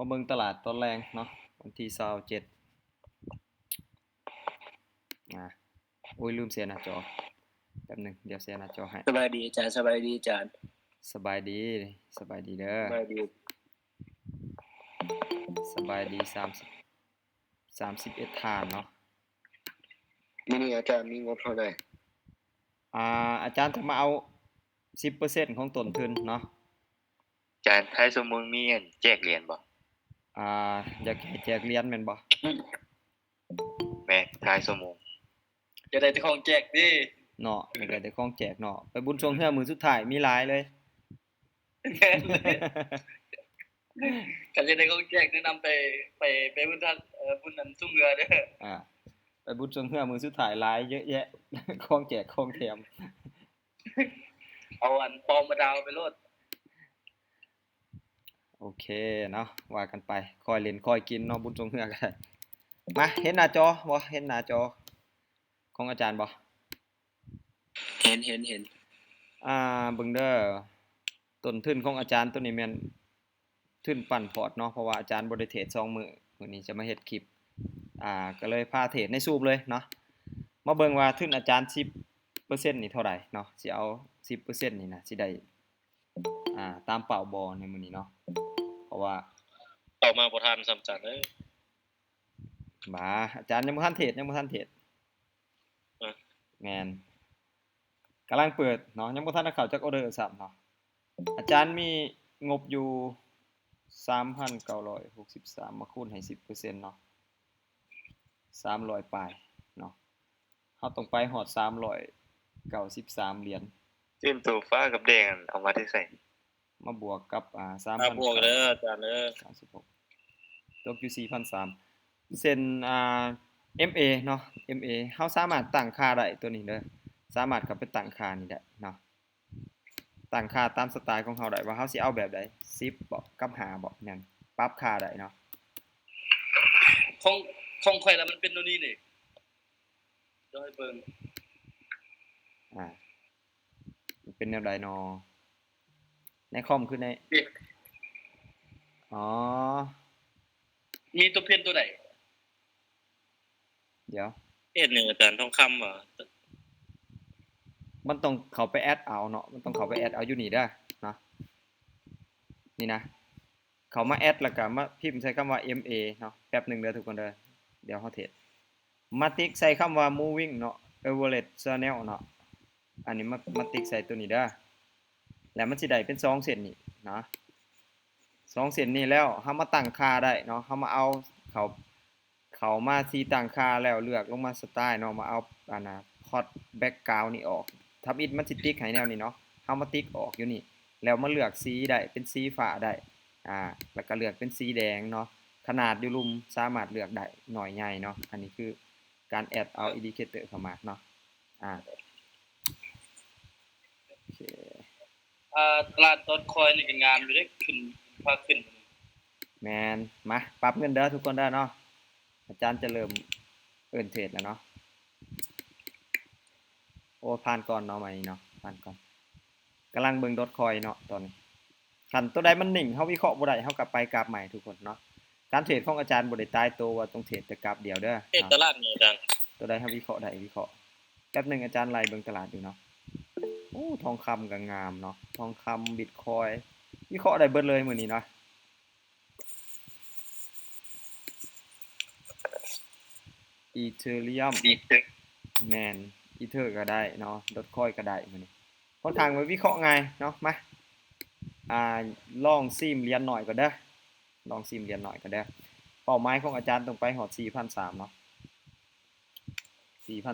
มาเบิ่งตลาดตอนแรงเนาะวันที่27อ่าโอ้ยลืมเสียหน้าจอแป๊บหนึงเดี๋ยวเสียหน้าจอให้สบายดีอาจารย์สบายดีอาจารย์สบายดีสบายดีเด้อสบายดีสบายดี30 31ทานเนาะมินี่อาจารย์มีงบเท่าไหร่อ่าอาจารย์จะมาเอา10%ของต้นทุนเนาะอาจารย์ถ้าสมมุติมีอันแจกเหรียญบ่ อ่า อยากให้แจกเหรียญแม่นบ่แม่ท้ายสมมุติจะได้แต่ของแจกดิเนาะอยากได้แต่ของแจกเนาะไปบุญชงเฮือมือสุดท้ายมีหลายเลยแม่นเลยกันจะได้ของแจกแนะนำไปไปไปบุญท่านเอ่อบุญนั้นทุ่งเรือเด้ออ่าไปบุญชงเฮือมือสุดท้ายหลายเยอะแยะของแจกของแถมเอาอันปลอมมาดาวไปโลด โอเคเนาะว่ากันไปคอยเล่นคอยกินเนาะบุญชงเฮือก็ได้มาเห็นหน้าจอบ่เห็นหน้าจอ ของอาจารย์บ่เห็นเห็นเห็นอ่าเบิ่งเด้อต้นทุนของอาจารย์ตัวนี้แม่นทุนปั่นพอร์ตเนาะเพราะว่าอาจารย์บ่ได้เทรด2มื้อมื้อนี้จะมาเฮ็ดคลิปอ่าก็เลยพาเทรดในซูปเลยเนาะมาเบิ่งว่าทุนอาจารย์ 10%นี่เท่าไหร่เนาะสิเอา 10%นี่นะสิได้อ่าตามเป้าบ่ในมื้อนี้เนาะเพราะ ว่าเอามาบ่ทันสำจันเอ้ยบาอาจารย์ยังบ่ทันเทรดยังบ่ทันเทรดเออแม่นกำลังเปิดเนาะยังบ่ทันได้เข้าจักออเดอร์ซ้ำเนาะอาจารย์มีงบอยู่ 3,963 มาคูณให้ 10%เนาะ300ปลายเนาะเฮาต้องไปฮอด393เหรียญจิ้มตัวฟ้ากับแดงอันเอามาได้ใส่ มาบวกกับอ่ามาบวกเด้อ3,000อาจารย์เด้อ36ตกอยู่4,300เซ็นอ่า MA เนาะ MA เฮาสามารถตั้งค่าได้ตัวนี้เด้อสามารถเข้าไปตั้งค่านี่ได้เนาะตั้งค่าตามสไตล์ของเฮาได้ว่าเฮาสิเอาแบบใด10บ่กับ5บ่นั่นปรับค่าได้เนาะของของข่อยแล้วมันเป็นตัวนี้นี่เดี๋ยวให้เบิ่งอ่ามันเป็นแนวใดเนาะ ในคอมคือในนี่อ๋อ มีตัวเพี้ยนตัวไหนเดี๋ยว เอ็ดหนึ่งอาจารย์ทองคำเหรอมันต้องเข้าไปแอดเอาเนาะ มันต้องเข้าไปแอดเอาอยู่นี่เด้อเนาะนี่นะ เขามาแอดแล้วก็มาพิมพ์ใส่คำว่า MA เนาะ แป๊บหนึงเด้อทุกคนเด้อ เดี๋ยวเฮาเทสมาติ๊กใส่คำว่า moving เนาะ Everett channel เนาะ อันนี้มามาติ๊กใส่ตัวนี้เด้อ แล้วมันสิได้เป็น2เส้นนี่เนาะ2เส้นนี้แล้วเฮามาตั้งค่าได้เนาะเฮามาเอาเขาเขามาที่ตั้งค่าแล้วเลือกลงมาสไตล์เนาะมาเอาอันน่ะพอดแบ็กกราวนี่ออกทับอิดมันสิติ๊กให้แนวนี้เนาะเฮามาติ๊กออกอยู่นี่ แล้วมาเลือกสีได้เป็นสีฟ้าได้อ่าแล้วก็เลือกเป็นสีแดงเนาะขนาดอยู่ลุมสามารถเลือกได้หน่อยใหญ่เนาะอันนี้คือการแอดเอาอินดิเคเตอร์เข้ามาเนาะอ่า โอเค อ่าตลาดดอทคอยนี่ก็งามอยู่ได้ขึ้นพาขึ้น แมนมาปรับเงินเด้อทุกคนเด้อเนาะอาจารย์จะเริ่มเอิ้นเทรดแล้วเนาะโอ้ผ่านก่อนเนาะมานี่เนาะผ่านก่อนกำลังเบิ่งดอทคอยเนาะตอนนี้คันตัวใดมันนิ่งเฮาวิเคราะห์บ่ได้เฮากลับไปกราฟใหม่ทุกคนเนาะการเทรดของอาจารย์บ่ได้ตายตัวว่าต้องเทรดแต่กราฟเดียวเด้อเอ็ดตเนาะลาดนี่อาจารย์ตัวใดเฮาวิเคราะห์ได้วิเคราะห์แป๊บหนึงอาจารย์ไล่เบิ่งตลาดอยู่เนาะ โอ้ทองคำก็งามเนาะทองคำบิตคอยวิเคราะห์ได้เบิดเลยมือนี้เนาะอีเทเรียมแมนอีเทอร์ก็ได้เนาะดอทคอยก็ได้มือนี้คนข้างไว้วิเคราะห์ไงเนาะมาอ่าลองซิมเรียนหน่อยก็เด้ลองซิมเรียนหน่อยก็เด้เป้าหมายของอาจารย์ต้องไปฮอด4,300เนาะ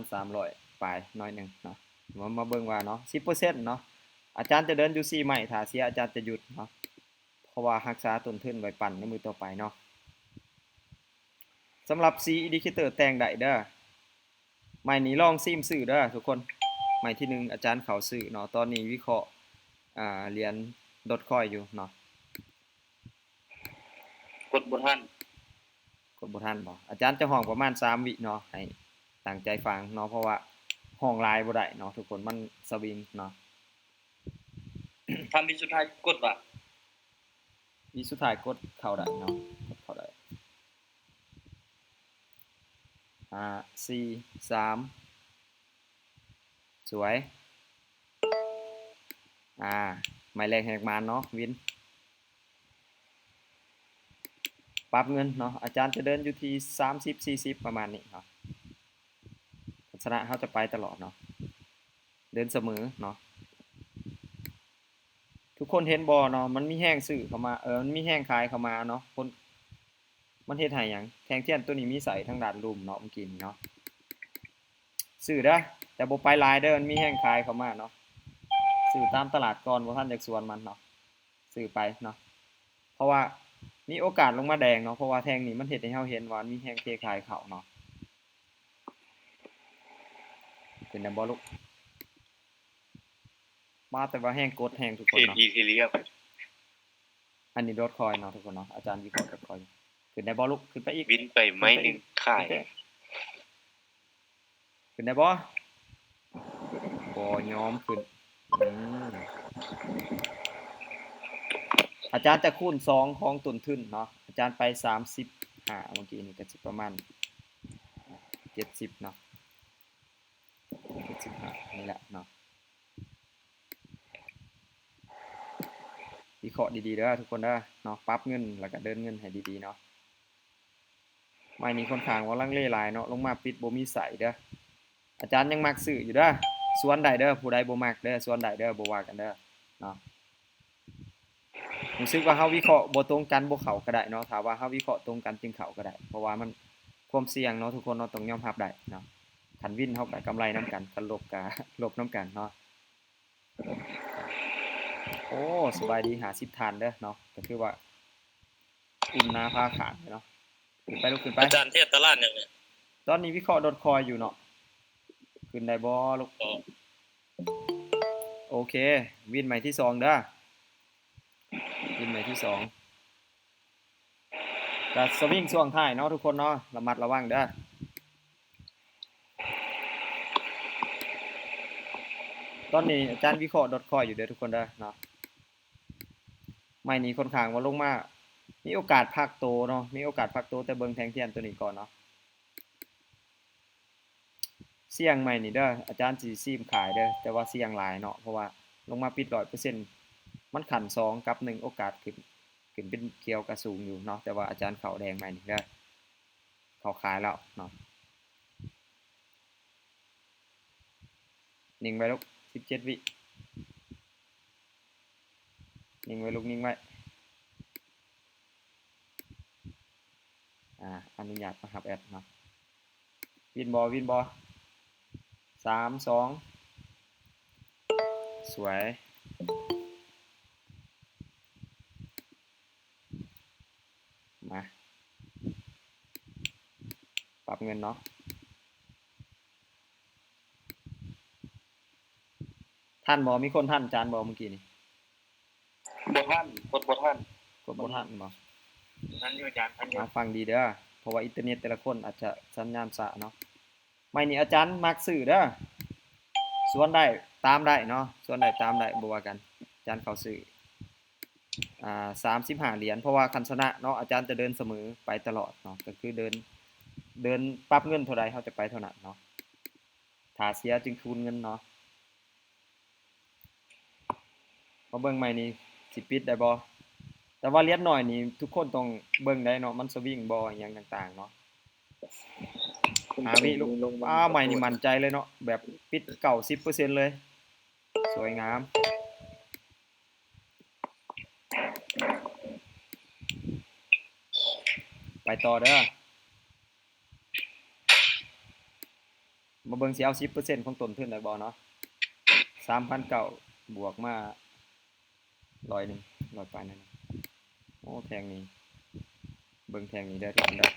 4,300ปลายหน้อยหนึ่งเนาะ มามาเบิ่งว่าเนาะ10%เนาะอาจารย์จะเดินอยู่4ใหม่ถ้าเสียอาจารย์จะหยุดเนาะเพราะว่ารักษาต้นทุนไว้ปั่นในมือต่อไปเนาะสำหรับ C indicator แต่งได้เด้อใหม่นี้ลองซิมสื่อเด้อทุกคนใหม่ที่หนึ่งอาจารย์เขาสื่อเนาะตอนนี้วิเคราะห์อ่าเรียนดอทคอยอยู่เนาะกดบนท่านกดบ่ทันบ่อาจารย์จะห้องประมาณ3วิเนาะให้ตั้งใจฟังเนาะเพราะว่า ห้องหลายบ่ได้เนาะทุกคนมันสวิงเนาะทำมีสุดท้ายกดว่ะวิสุดท้ายกดเข้าได้เนาะกดเข้าได้ห้าสี่สามสวย อ่าหมายเลขแหกมานเนาะวินปรับเงินเนาะอาจารย์จะเดินอยู่ที่สามสิบสี่สิบประมาณนี้เนาะ ทัศนะเขาจะไปตลอดเนาะเดินเสมอเนาะทุกคนเห็นบอเนาะมันมีแห้งสื่อเข้ามาเออมันมีแห้งขายเข้ามาเนาะคนมันเฮ็ดให้หยังแทงเทียนตัวนี้มีใส่ทั้งด้านลุมเนาะมื่อกี้นี้เนาะสื่อเด้แต่บ่ไปหลายเด้อมันมีแห้งขายเข้ามาเนาะสื่อตามตลาดก่อนบ่ทันจากสวนมันเนาะสื่อไปเนาะเพราะว่ามีโอกาสลงมาแดงเนาะเพราะว่าแทงนี้มันเห็นให้เราเห็นว่ามีแทงเทคายเขาเนาะ เป็นดับบอลลูก มาแต่ว่าแห้งกดแห้งทุกคนเห็นเนาะอีทีเรียบอันนี้โดดคอยเนาะทุกคนเนาะอาจารย์วิเคราะห์โดดคอยขึ้นได้บอลลูกขึ้นไปอีก วินไปไม้หนึ่งข่ายขึ้นได้บอบ่ยอมขึ้นอืมอาจารย์จะคูณสองของต้นทุนเนาะอาจารย์ไปสามสิบห้าเมื่อกี้นี่ก็สิประมาณเจ็ดสิบเนาะ เจ็ดสิบห้านี่แหละเนาะวิเคราะห์ดีๆเด้อทุกคนเด้อเนาะปรับเงินแล้วก็เดินเงินให้ดีๆเนาะไม่นี้ค่อนขางว่าลังเลหลายเนาะลงมาปิดบ่มีใส่เด้ออาจารย์ยังมักซื้ออยู่เด้อส่วนใดเด้อผู้ใดบ่มักเด้อส่วนใดเด้อบ่ว่ากันเด้อเนาะรู้สึกว่าเฮาวิเคราะห์บ่ตรงกันบ่เข้าก็ได้เนาะถ้าว่าเฮาวิเคราะห์ตรงกันจึงเข้าก็ได้ เพราะว่ามันความเสี่ยงเนาะทุกคนเนาะต้องยอมรับได้เนาะ คันวินเฮาก็กำไรนํกันคันลบก็ลบนํกันเนาะโอ้สบายดี50ทานเด้อเนาะก็คือว่าอุ่นหน้าพาขาดเลยเนาะขึ้นไปลูกขึ้นไปอาจารย์เทศตลาดอย่างเนี้ยตอนนี้วิเคราะห์ดอทคอยอยู่เนาะขึ้นได้บ่ลูกอ๋อโอเค วินใหม่ที่สองเด้อวินใหม่ที่สองจะสวิงช่วงท้ายเนาะทุกคนเนาะระมัดระวังเด้อ ตอนนี้อาจารย์วิเคราะห์ดอทคอยอยู่เด้อทุกคนเด้อเนาะไม่นี้ค่อนข้างว่าลงมา มีโอกาสพักโตเนาะ มีโอกาสพักโตแต่เบิงแทงเทียนตัวนี้ก่อนเนาะ เสี่ยงใหม่นี่เด้อ อาจารย์สิซีมขายเด้อ แต่ว่าเสี่ยงหลายเนาะ เพราะว่าลงมาปิด100%มันขันสองกับหนึ่งโอกาสขึ้นขึ้นเป็นเกียวกับสูงอยู่เนาะ แต่ว่าอาจารย์เขาแดงใหม่นี่เด้อเขาขายแล้วเนาะนิ่งไว้ลูก 17วินิ่งไว้ลูกนิ่งไว้ อ่าอนุญาตนะครับแอดนะวินบอวินบอสามสองสวย มา ปรับเงินเนาะ ท่านบอมีคนท่านจานบอเมื่อกี้นี่บ่ท่านกดบ่ท่านกดบ่ท่านบอนั่นอยู่อาจารย์ท่านอยู่มาฟังดีเด้อเพราะว่าอินเทอร์เน็ตแต่ละคนอาจจะสัญญาณสะเนาะไม่นี่อาจารย์มักสื่อเด้อส่วนได้ตามได้เนาะส่วนได้ตามได้บ่ว่ากันอาจารย์เขาสื่ออ่าสามสิบห้าเหรียญเพราะว่าคันชนะเนาะอาจารย์จะเดินเสมอไปตลอดเนาะก็คือเดินเดินปรับเงินเท่าใดเขาจะไปเท่านั้นเนาะถ้าเสียจึงคูณเงินเนาะ มาเบิ่งใหม่นี่สิปิดได้บ่แต่ว่าเลียดหน่อยนี่ทุกคนต้องเบิ่งได้เนาะมันสวิงบออย่างต่างๆเนาะหาวิลูกอ้าใหม่นี่มั่นใจเลยเนาะแบบปิดเก่าสิบเปอร์เซ็นเลย สวยงามไปต่อเด้อ มาเบิ่งสิเอาสิบเปอร์เซ็นของต้นทุนได้บ่เนาะสามพันเก่าบวกมา ร้อยหนึ่งร้อยไปนั่นนะโอ้แทงนี้ เบิ่งแทงนี้ได้ทุกคนได้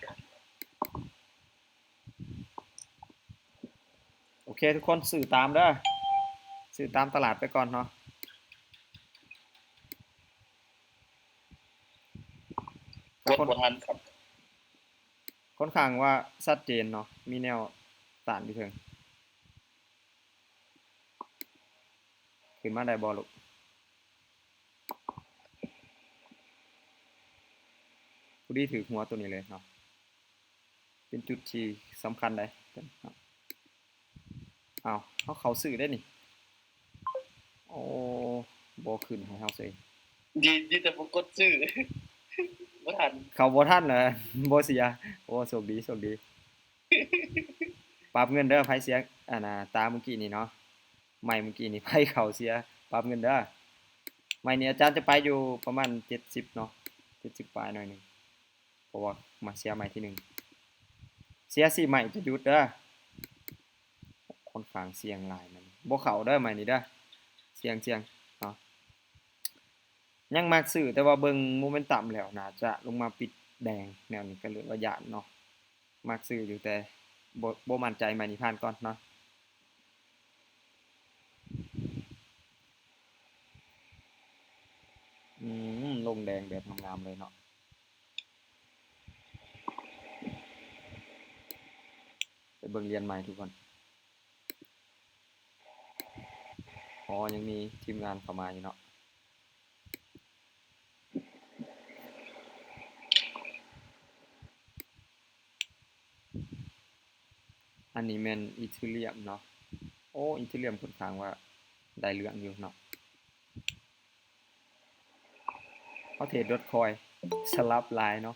โอเคทุกคนสื่อตามเด้อสื่อตามตลาดไปก่อนเนาะกดบ่ทันครับค่อนข้างว่าชัดเจนเนาะมีแนวต้านอยู่เทิงขึ้นมาได้บอลูก ผู้ดีถือหัวตัวนี้เลยเนาะเป็นจุดที่สำคัญเลยเนาะเอาเขาเขาซื้อได้นี่ โอ้บ่ขึ้นให้เฮาซื้อดีดีแต่ผมกดซื้อบ่ทันเขาบ่ทันเลยบ่เสียโอ้โชคดีโชคดีปรับเงินเด้อไผเสียอ่าน่ะตามเมื่อกี้นี่เนาะไม่เมื่อกี้นี่ไผเขาเสียปรับเงินเด้อไม่นี่อาจารย์จะไปอยู่ประมาณ70เนาะ70ปลายหน่อยหนึงเพ ราะว่ามาเสียใหม่ที่หนึ่งเสียสี่ใหม่จะยุดเด้อคนข้างเสียงลายมันบ่เขาเด้อใหม่นี่เด้อเสียงเสียงเนาะยังมักซื้อแต่ว่าเบิงโมเมนตัมแล้วน่าจะลงมาปิดแดงแนวนี้ก็เหลยว่าย่านเนาะมักซื้ออยู่แต่บ่บ่มั่นใจใหม่นี่ผ่านก่อนเนาะอืมลงแดงแบบงามๆเลยเนาะไป เบิ่งเรียนใหม่ทุกคนอ๋อยังมีทีมงานเข้ามาอยู่เนาะอันนี้แมนอีเทเรียมเนาะ โอ้อีเทเรียมค่อนข้างว่าได้เรื่องอยู่เนาะเขาเทรดดอทคอยสลับลายเนาะ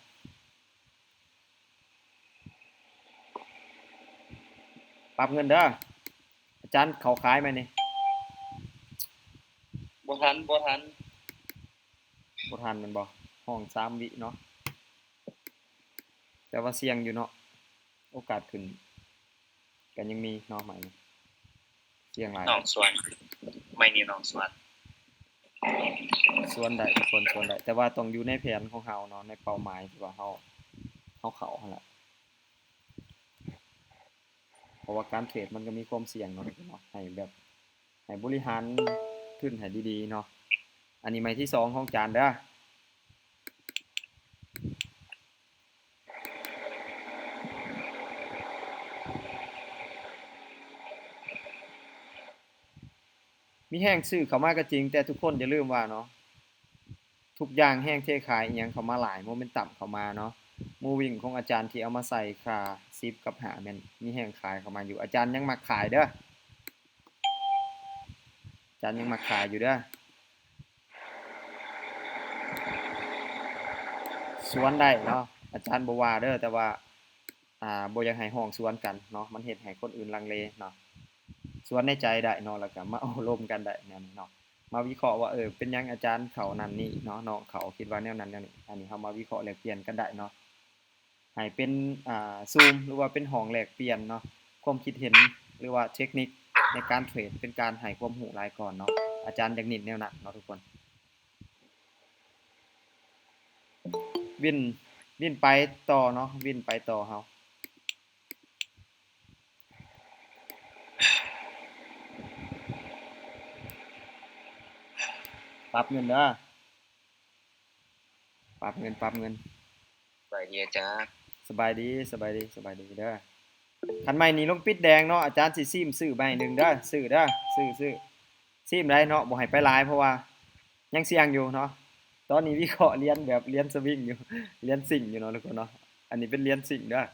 รับเงินเด้ออาจารย์เขาขายไหมนี่บ่ทันบ่ทันบ่ทันแมันบ่ห้องสามวิเนาะแต่ว่าเสี่ยงอยู่เนาะโอกาสขึ้นกันยังมีเนาะใหม่นี่เสี่ยงหลายน้องสวนไม่นี่น้องสวนส่วนใดทุกคนส่วนใดแต่ว่าต้องอยู่ในแผนของเฮาเนาะในเป้าหมายที่ว่าเฮาเฮาเข้าหั่นแหละเพ ราะว่าการเทรดมันก็มีความเสี่ยงเนาะเนาะให้แบบให้บริหารขึ้นให้ดีๆเนาะอันนี้ไม้ที่สองของจานเด้อมีแห้งซื้อเข้ามาก็จริง แต่ทุกคนอย่าลืมว่าเนาะทุกอย่างแห้งเทขายอหยังเข้ามาหลายโมเมนตัมเข้ามาเนาะ มูวิ่งของอาจารย์ที่เอามาใส่ค่าซิปกับหาแมนมีแห้งขายเข้ามาอยู่อาจารย์ยังมักขายเด้ออาจารย์ยังมักขายอยู่เด้อสวนได้เนาะอาจารย์บวาเด้อแต่ว่าอ่าบ่อยากให้ห้องสวนกันเนาะมันเฮ็ดให้คนอื่นลังเลเนาะสวนในใจได้เนาะแล้วก็มาเอารมกันได้แนวนี้เนาะมาวิเคราะห์ว่าเออเป็นยังอาจารย์เขานั่นนี่เนาะน้องเขาคิดว่าแนวนั้นแนวนี้อันนี้เขามาวิเคราะห์แลกเปลี่ยนกันได้เนาะ ให้เป็นอ่าซูมหรือว่าเป็นห้องแลกเปลี่ยนเนาะความคิดเห็นหรือว่าเทคนิคในการเทรดเป็นการให้ความรู้รายก่อนเนาะอาจารย์อยากนิดแนวนั้นเนาะทุกคน วินวินไปต่อเนาะวินไปต่อเฮาปรับเงินเด้อปรับเงินปรับเงินไปดีอาจา บายดีสบายดีสบายดีเด้อคันใหม่นี้ลงปิดแดงเนาะอาจารย์สิซิมซื้อใบหนึ่งเด้อซื้อเด้อซื้อซื้อซิมได้เนาะบ่ให้ไปหลายเพราะว่ายังเสี่ยงอยู่เนาะตอนนี้วิเคราะห์เรียนแบบเรียนสวิงอยู่เรียนสิ่งอยู่เนาะทุกคนเนาะอันนี้เป็นเรียนสิ่งเด้อ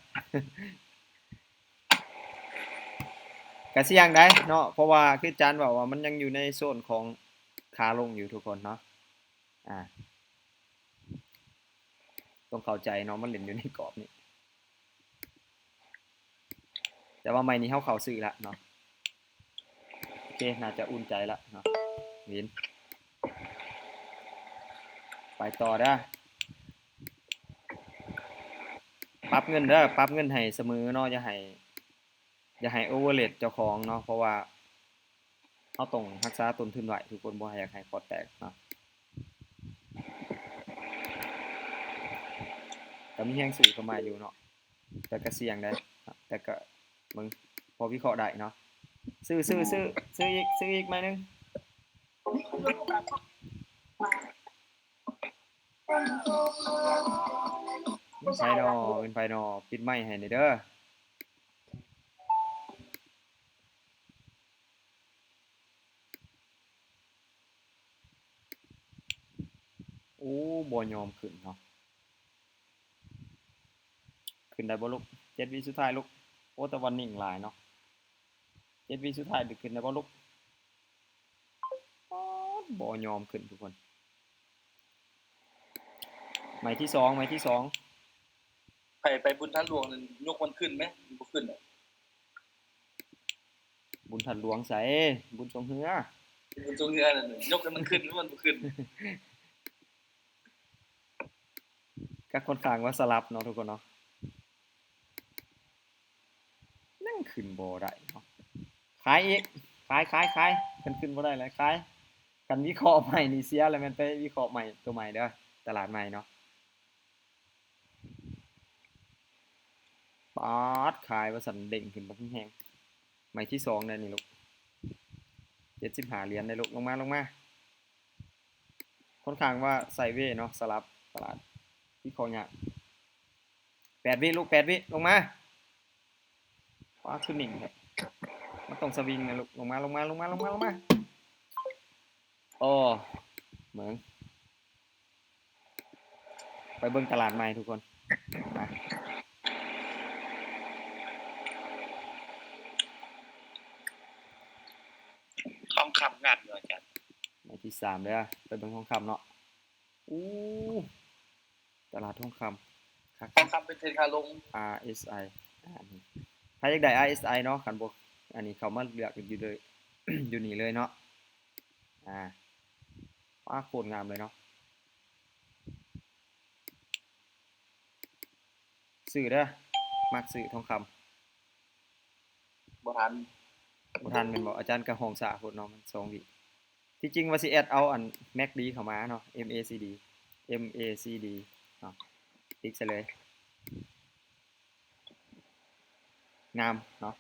ก็เสี่ยงได้เนาะเพราะว่าคืออาจารย์บอกว่ามันยังอยู่ในโซนของขาลงอยู่ทุกคนเนาะอ่าต้องเข้าใจเนาะมันเล่นอยู่ในกรอบนี้ แต่ว่าไม่นี้เขาเขาซื้อละเนาะโอเคน่าจะอุ่นใจละเนาะวินไปต่อเด้ปรับเงินเด้ปรับเงินให้เสมอเนาะอย่าให้อย่าให้โอเวอร์เลเจ้าของเนาะเพราะว่าเขาต้องรักษาต้นทุนไว้ทุกคนบ่ให้อยากให้คอแตกเนาะก็มีแห้งสูงเข้ามาอยู่เนาะแต่ก็เสี่ยงได้แต่ก็ มึงพอวิเคราะห์ได้เนาะซื้อซื้อซื้อซื้ออีกซื้ออีกไหมนึงเป็นไฟนอเป็นไฟนอปิดไม้ให้หน่อยเด้อโอ้บ่ยอมขึ้นเนาะขึ้นได้บ่ลูกเจ็ดวิสุดท้ายลูก โอ้แต่วันนิ่งหลายเนาะเจ็ดวิสุดท้ายดึกขึ้นได้บ่ลูกป๊อดบ่ยอมขึ้นทุกคน หมายที่สองหมายที่สองไปไปบุญท่านหลวงนั่นยกมันขึ้นไหมมันบ่ขึ้นอะบุญถันหลวงใสบุญทรงเฮือบุญทรงเฮือนั่นน่ะยกให้มันขึ้นแล้วมันบ่ขึ้นก็ค่อนข้างว่าสลับเนาะทุกคนเนาะนั่งขึ้น บ่ได้เนาะขายอีกขายขายขายขึ้นขึ้นบ่ได้เลยขายกันวิเคราะห์ใหม่นี่เสียแล้วมันไปวิเคราะห์ใหม่ตัวใหม่เด้อตลาดใหม่เนาะปาดขายว่าสันเด้งขึ้นบ่แห้งใหม่ที่สองเนี่ยนี่ลูก75เหรียญได้ลูกลงมาลงมาค่อนข้างว่าไซเวย์เนาะสลับตลาดที่คอยากแปดวิลูกแปดวิลงมา ว้าขึ้นหนิ่งครับมันต้องสวิงนะลูกลงมาลงมาลงมาลงมาลงมาโอ้เหมืองไปเบิ่งตลาดใหม่ทุกคนมาทองคำงานเนาะอาจารย์ใหม่ที่สามเลยอะไปเบิ่งทองคำเนาะอู้ตลาดทองคำครับทองคำเป็นเทรนคาลง RSI อ่า นี่ถ้าอยากได้ RSI เนาะขันบกอันนี้เขามาเลือกอยู่เลยอยู่นี่เลยเนาะอ่าว้าโคตรงามเลยเนาะสื่อเด้อมักสื่อทองคบ่ทันำบ่ทันแม่นบอกอาจารย์กระหองสาโคตรเนาะมันสองวิที่จริงว่าสิแอดเอาอัน MACD เข้ามาเนาะ MACD MACD เนาะติ๊กซะเลย งามเนาะ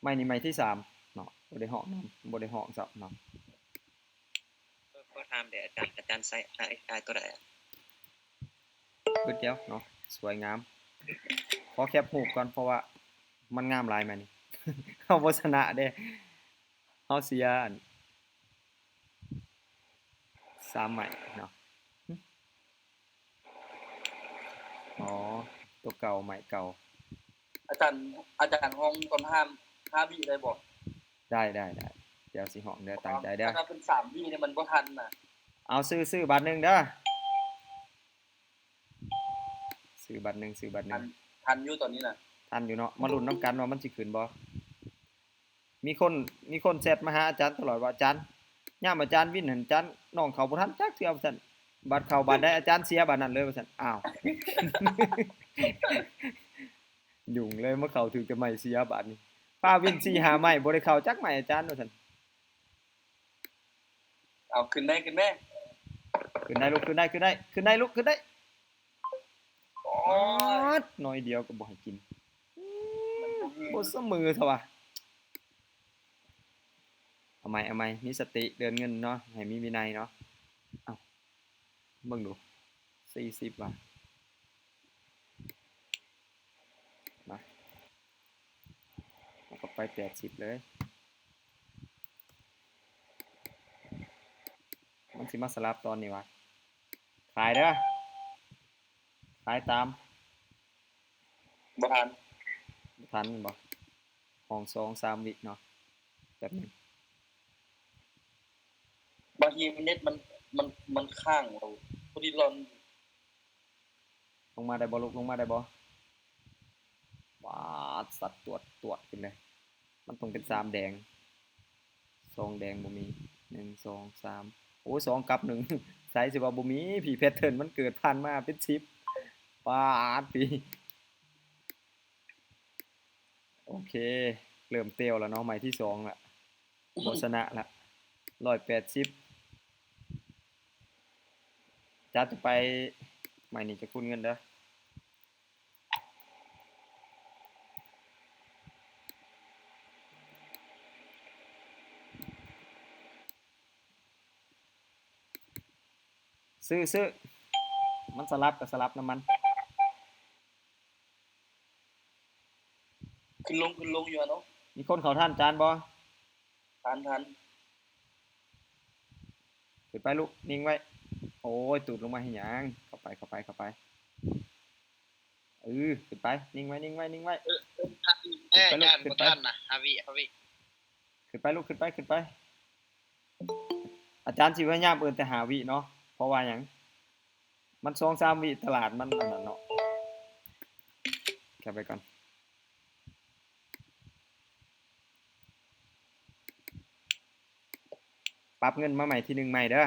ไม้นี่ไม้ที่สามเนาะบ่ได้เหอกนำบ่ได้เหอกสับเนาะก็ทำเดี๋ยวอาจารย์อาจารย์ใส่ไอ้ไอ้ตัวไหนอะเบิดเดียวเนาะสวยงามขอแคปรูปก่อนเพราะว่ามันงามหลายมานี่เฮาบ่ชนะเด้เฮาเสียอันสามใหม่เนาะหึ อ๋อ ตัวเก่าใหม่เก่า อาจารย์ อาจารย์ห้องตอนห้ามห้าวิได้บ่ได้ได้ได้เดี๋ยวสิเหอกเด้อตั้งใจเด้อถ้าเป็นสามวิเนี่ยมันบ่ทันน่ะ เอาซื้อซื้อบัตรหนึ่งเด้อซื้อบัตรหนึ่งซื้อบัตรหทันึ่นงทันอยู่ตอนนี้น่ะ ทันอยู่เนาะมาลุ้นน้ำกันว่ามันสิขึ้นบ่มีคนมีคนแชทมาหาอาจารย์ตลอดว่าอาจารย์ย่ามอาจารย์วินหันอาจารย์น้องเขาบ่ทันจักเทื่อว่าซั่น บัตรเข้าบัตรได้อาจารย์เสียบัตรนั้นเลยว่าซั่นอ้าว ยุ่งเลยมาเข้าถึงจะไม่เสียบัตรนี่ป้าวิน4 5ไม้บ่ได้เข้าจักไม้อาจารย์ว่าซั่นเอาขึ้นได้ขึ้นได้ขึ้นได้ลูกขึ้นได้ขึ้นได้ขึ้นได้ลูกขึ้นได้โอ้อ๋อยดน้อยเดียวก็บ่ให้กินบ่เสมอเถอะวะเอาใหม่เอาใหม่มีสติเดินเงินเนาะให้มีวินัยเนาะเอ้า เบิ่งดู40บาทมาแล้วก็ไป80เลย มันสิมาสลับตอนนี้วะขายเด้อขายตามบ่ทันทันบ่ห้องสองสามวิเนาะแบบนึงบางทีมันเน็ตมันมันมันข้างเรา พอดีรอนลงมาได้บ่ลูกลงมาได้บ่ว้าดสัตว์ตรวจตรวจขึ้นเลย มันต้องเป็นสามแดงสองแดงบ่มีหนึ่งสองสามโอ้ยสองกับหนึ่งใส่สิว่าบ่มีผีแพทเทิร์นมันเกิดผ่านมาเป็นชิปปาดปีโอเคเริ่มเตียวแล้วเนาะหมายที่สองละบ่ชนะละร้อยแปดสิบ จัดจะไปหมายนี้จะคุณเงินเด้อซื้อซื้อมันสลับกับสลับน้ำมัน ขึ้นลงขึ้นลงอยู่อะเนาะมีคนเขาท่านจานบ่ทันทันขึ้นไปลูก นิ่งไว้ โอ้ยตูดลงมาให้หยังเข้าไปเข้าไปเข้าไปเออขึ้นไปนิ่งไว้นิ่งไว้นิ่งไว้แน่ไปลูกญาติขึ้นบ่ไปทันนะฮาวิฮาวิขึ้นไปลูกขึ้นไปขึ้นไป อาจารย์สิพยายามเอิ้นแต่หาวิเนาะเพราะว่าหยังมันสองสามวิตลาดมันอันนั้นเนาะแค่ไปก่อนปรับเงินมาใหม่ทีหนึ่งใหม่เด้อ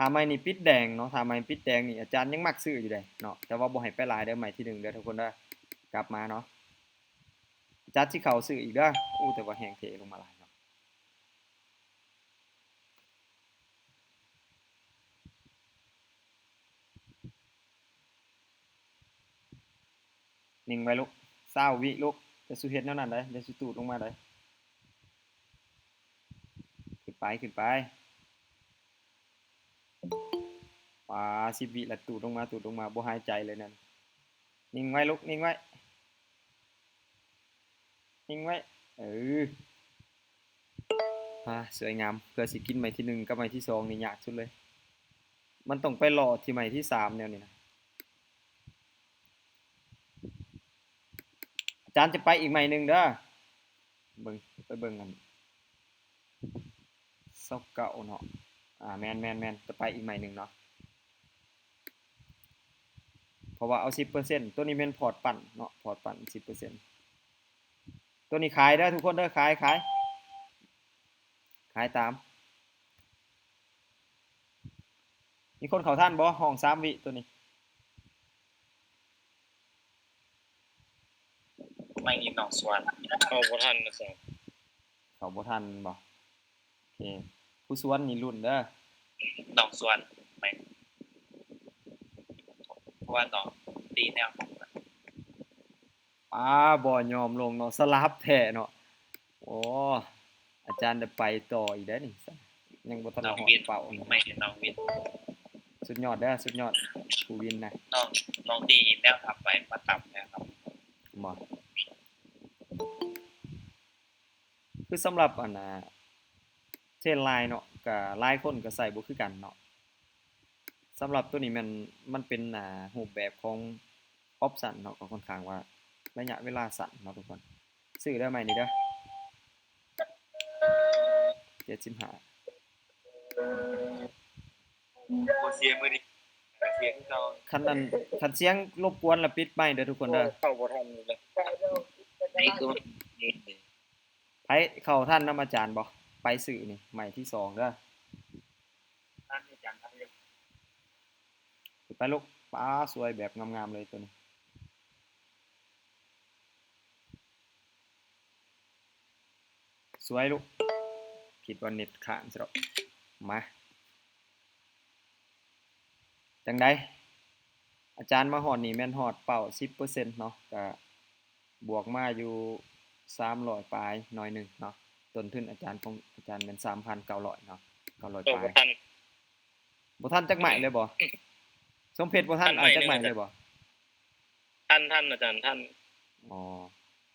ถ้าไม่นี่ปิดแดงเนาะถ้าไม่ปิดแดงนี่อาจารย์ยังมักซื้ออยู่เลยเนาะแต่ว่าบ่ให้ไปหลายเด้อใหม่ที่หนึ่งเด้อทุกคนเด้อกลับมาเนาะอาจารย์สิเขาซื้ออีกเด้ออู้แต่ว่าแหงเทลงมาหลายเนาะนิ่งไว้ลูกเศร้าวิลูกจะสุเฮ็ดแนวนั้นได้จะสุตูดลงมาได้ขึ้นไปขึ้นไป ปาสิบวิละตูดลงมาตูดลงมาบ่หายใจเลยนั่นนิ่งไว้ลูกนิ่งไว้นิ่งไว้เอออ่าสวยงามเพื่อสิกินใหม่ที่หนึ่งกับใหม่ที่สองนี่ยากสุดเลย มันต้องไปรอที่ใหม่ที่สามแนวนี้นะอาจารย์จะไปอีกใหม่หนึ่งเด้อเบิ่งไปเบิ่งกันเศร้าเก่าเนาะอ่าแมนแมนแมนจะไปอีกใหม่หนึ่งเนาะ เพราะว่าเอาสิบเปอร์เซ็นตัวนี้เป็นพอร์ตปั่นเนาะพอร์ตปั่นสิบเปอร์เซ็นตัวนี้ขายได้อทุกคนเด้อขายขายขายตาม มีคนเขาท่านบ่ห้องสามวิตัวนี้ไม่นี่น้องสวนเอาบ่ทันนะสิเขาบ่ทันบ่โอเคผู้สวนนี่รุ่นเด้อน้องสวนไม่เพ ราะว่าน้องตีแนวป้าบ่ยอมลงเนาะสลับแท้เนาะโอ้อาจารย์ได้ไปต่ออีกได้อนี่ยังบ่ทันน้องหอวิดนเป่านี่ไม่น้องวินสุดยอดเด้อสุดยอดผู้วินนะน้องน้องดีแนวทำไปมาต่ำนะครับบ่คือสำหรับอันน่ะเทรนไลน์เนาะก็หลายคนก็ใส่บ่คือกันเนาะ สำหรับตัวนี้มันมันเป็นอ่ารูปแบบของออปชั่นเนาะก็ค่อนข้างว่าระยะเวลาสั้นเนาะทุกคนซื้อได้ไหมนี่เด้อ75โอเสียมือดีเสียงเราคันนั้นคันเสียงรบกวนแล้วปิดไมค์เด้อทุกคนเด้อเข้าบ่ทันเลยนี่คือนี่ไผเข้าท่านนำอาจารย์บ่ไปซื้อนี่ใหม่ที่สองเด้อ ท่านอาจารย์ท่านเรียก ไปลูกป้าสวยแบบงามๆเลยตัวนี้สวยลูกคิดว่าเน็ตค้างซะดอกมาจังไดอาจารย์มาหอดนี่แม่นหอดเป่า10%เนาะก็บวกมาอยู่300ปลายหน่อยหนึงเนาะต้นทุนอาจารย์ของอาจารย์เป็น3,900เนาะ900เอาปลาบ่ยทันบ่ทันจักใหม่เลยบ่ สมเพชรบ่ทันทันอ่านจักใหม่ใหม่เลยบ่ทันทันอาจารย์ทันอ๋อ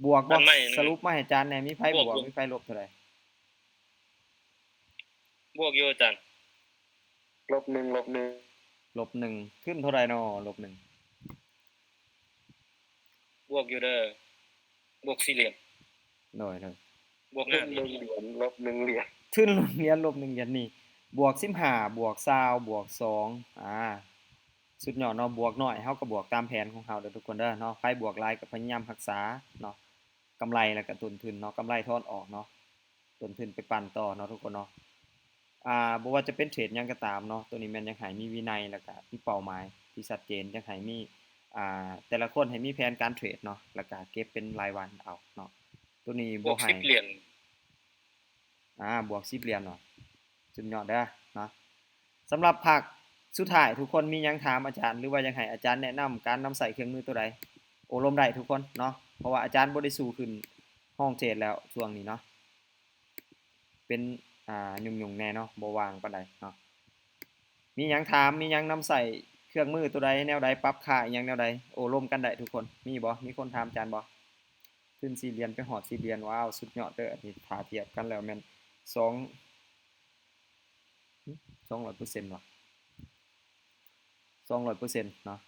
บวกทับ่นใหม่สรุปมาให้อาจารย์แหน่มีไผบบววกกมีไผลบเท่าใดบวกอยู่อาจารย์ลบหนึ่งลบหนึ่งลบหนึ่งขึ้นเท่าใดน้อลบหนึ่งบวกอยู่เด้อบวกสี่เหลี่ยมหน่อยเลยบวกลห้าบหนึ่งเหรียญลบหนึ่งเหรียญขึ้นโรงเรียนลบหนึ่งเหรียญนี่บวก15บวก20บวก2อ่า สุดยอดเนาะบวกน้อยเฮาก็บวกตามแผนของเฮาเด้อทุกคนเด้อเนาะไผบวกหลายก็พยายามรักษาเนาะกำไรแล้วก็ต้นทุนเนาะกำไรทอนออกเนาะต้นทุนไปปั่นต่อเนาะทุกคนเนาะอ่าบ่ว่าจะเป็นเทรดหยังก็ตามเนาะตัวนี้แม่นยังให้มีวินัยแล้วก็มีเป้าหมายที่ชัดเจนยังให้มีอ่าแต่ละคนให้มีแผนการเทรดเนาะแล้วก็เก็บเป็นรายวันเอาเนาะตัวนี้บบ่วกให้สิบเหรียญอ่าบวก10เหรียญเนาะสุดยอดเด้อเนาะสำหรับภาค สุดท้ายทุกคนมียังถามอาจารย์ หรือว่ายังให้อาจารย์แนะนำการนำใส่เครื่องมือตัวใดโอ้ลมได้ทุกคนเนาะเพราะว่าอาจารย์บ่ได้สู้ขึ้นห้องเทรดแล้วช่วงนี้เนาะเป็นอ่ายุ่งๆแน่เนาะบ่วางปานใดเนาะมียังถามมียังนำใส่เครื่องมือตัวใดแนวใดปรับค่าอิหยังแนวใดโอ้ร่วมกันได้ทุกคนมีบ่มีคนถามอาจารย์บ่ขึ้นสี่เหรียญไปหอดสี่เหรียญว้าวสุดยอดเด้ออันนี้ถ้าเทียบกันแล้วแม่นสองสองร้อยเปอร์เซ็นต์ว่ะ สองร้อยเปอร์เซ็นต์เนาะ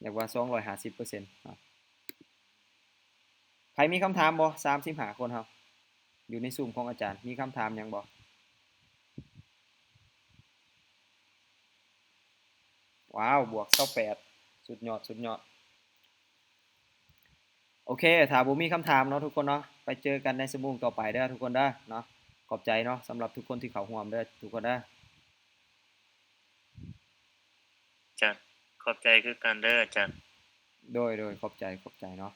เรียกว่าสองร้อยห้าสิบเปอร์เซ็นต์เนาะใครมีคำถามบ่สามสิบห้าคนครับ อยู่ในซูมของอาจารย์ มีคำถามยังบ่ว้าว บวกเท่าแปดสุดยอด สุดยอด โอเค ถ้าบ่มีคำถามเนาะทุกคนเนาะ ไปเจอกันในสมุงต่อไปเด้อทุกคนเด้อเนาะ ขอบใจเนาะสำหรับทุกคนที่เข้าร่วมเด้อทุกคนเด้อ อา จ้ะขอบใจคือการเด้ออาจารย์โดยโดยขอบใจขอบใจเนาะ